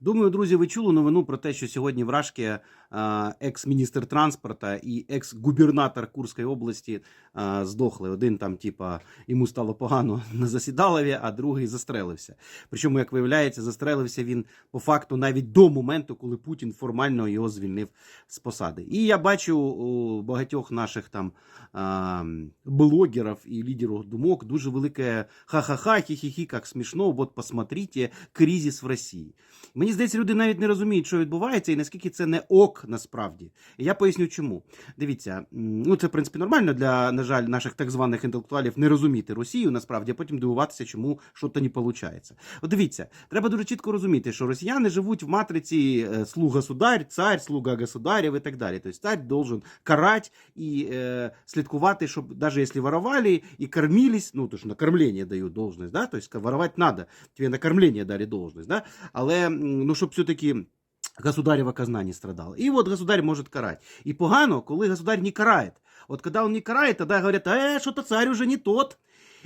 Думаю, друзі, ви чули новину про те, що сьогодні в Рашки е, екс-міністр транспорту і екс-губернатор Курської області здохли. Один там, типа, йому стало погано на засідалові, а другий застрелився. Причому, як виявляється, застрелився він по факту навіть до моменту, коли Путін формально його звільнив з посади. І я бачу у багатьох наших там блогерів і лідерів думок дуже велике ха-ха-ха, хі-хі-хі, як смішно, от посмотрите, кризис в Росії. Мені здається, люди навіть не розуміють, що відбувається, і наскільки це не ок насправді. І я поясню, чому. Дивіться, ну це в принципі нормально для, на жаль, наших так званих інтелектуалів не розуміти Росію насправді, а потім дивуватися, чому щось не виходить. От дивіться, треба дуже чітко розуміти, що росіяни живуть в матриці е, слуга государь, цар, слуга государів і так далі. Тобто цар должен карати і е, слідкувати, щоб навіть якщо воровали і кормились, ну то ж на кормлення дають должность, да? тобто воровать надо, тебе на кормлення дали должность, да? але ну щоб все-таки государева казна не страдала. І от государь може карати. І погано, коли государь не карає. От коли він не карає, тоді говорять, е, що то цар уже не тот.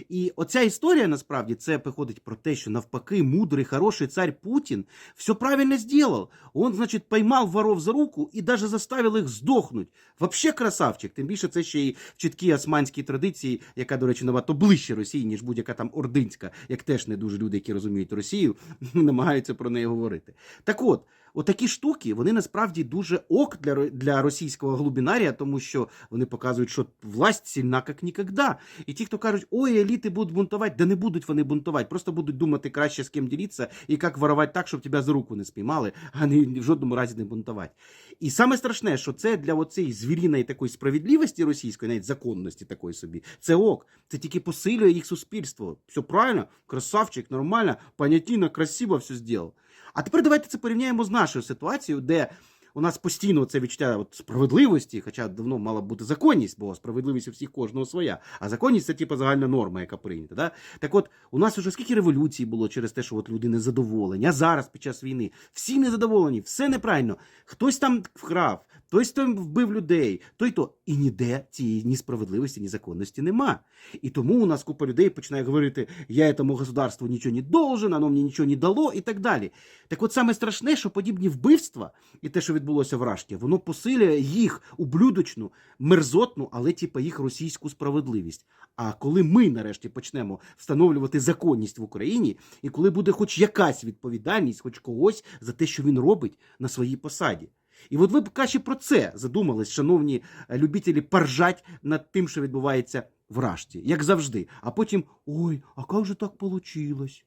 І оця історія насправді це виходить про те, що навпаки, мудрий, хороший цар Путін все правильно зробив. Он, значить, поймав воров за руку і даже заставив їх здохнуть. Вообще красавчик. Тим більше це ще й в чіткій османській традиції, яка, до речі, набагато ближче Росії, ніж будь-яка там ординська, як теж не дуже люди, які розуміють Росію, намагаються про неї говорити. Так от. Отакі штуки, вони насправді дуже ок для, для російського глубинарія, тому що вони показують, що власть сильна як ніколи. І ті, хто кажуть, ой, еліти будуть бунтувати, да не будуть вони бунтувати, просто будуть думати краще з ким ділитися і як воровати так, щоб тебе за руку не спіймали, а не в жодному разі не бунтувати. І саме страшне, що це для оцеї звіріної такої справедливості російської, навіть законності такої собі, це ок. Це тільки посилює їх суспільство. Все правильно, красавчик, нормально, понятійно, красиво все зробив. А тепер давайте це порівняємо з нашою ситуацією, де у нас постійно це відчуття от справедливості, хоча давно мала бути законність, бо справедливість у всіх кожного своя. А законність це типу загальна норма, яка прийнята. Да? Так от, у нас уже скільки революцій було через те, що от люди незадоволені, а зараз під час війни всі незадоволені, все неправильно. Хтось там вкрав, хтось там вбив людей, той то. І ніде цієї ні справедливості, ні законності нема. І тому у нас купа людей починає говорити: я этому государству нічого не должен, оно мені нічого не дало, і так далі. Так от саме страшне, що подібні вбивства і те, що відбулося в Рашті, воно посилює їх ублюдочну, мерзотну, але типа їх російську справедливість. А коли ми нарешті почнемо встановлювати законність в Україні, і коли буде хоч якась відповідальність, хоч когось за те, що він робить на своїй посаді. І от ви б краще про це задумались, шановні е, любителі поржать над тим, що відбувається в Рашті, як завжди. А потім ой, а як же так получилось?